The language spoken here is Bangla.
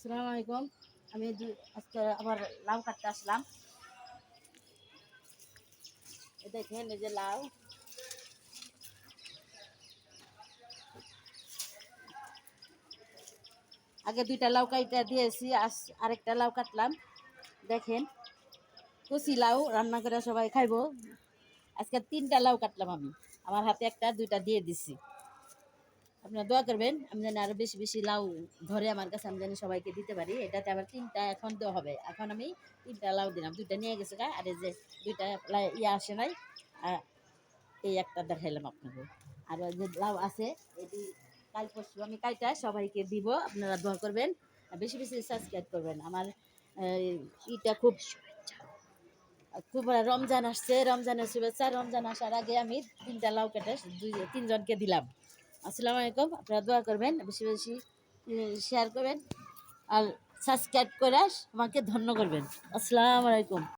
আসসালামু আলাইকুম। আমি আজকে আবার লাউ কাটতে আসলাম। দেখেন, এই যে লাউ। আগে দুইটা লাউ কাইটা দিয়েছি আস- আরেকটা লাউ কাটলাম। দেখেন, কচি লাউ রান্না করে সবাই খাইবো। আজকে তিনটা লাউ কাটলাম আমি। আমার হাতে একটা, দুইটা দিয়ে দিছি। আপনারা দোয়া করবেন, আমি যেন আরও বেশি বেশি লাউ ধরে আমার কাছে আমি যেন সবাইকে দিতে পারি। এটাতে আবার তিনটা এখন দেওয়া হবে। এখন আমি তিনটা লাউ দিলাম। দুইটা নিয়ে গেছে গা, আর এই যে দুইটা ইয়ে আসে নাই এই একটা দেখাইলাম আপনাকে। আর যে লাউ আছে, এটি কাল পরশু আমি কাইটা সবাইকে দিব, আপনারা দোয়া করবেন। আর বেশি বেশি সাবস্ক্রাইব করবেন। আমার ইটা খুব খুব রমজান আসছে, রমজানের শুভেচ্ছা। রমজান আসার আগে আমি তিনটা লাউ কেটে দুই, তিনজনকে দিলাম। আসসালামু আলাইকুম। আপনারা দোয়া করবেন, বেশি বেশি শেয়ার করবেন আর সাবস্ক্রাইব করে আমাকে ধন্য করবেন। আসসালামু আলাইকুম।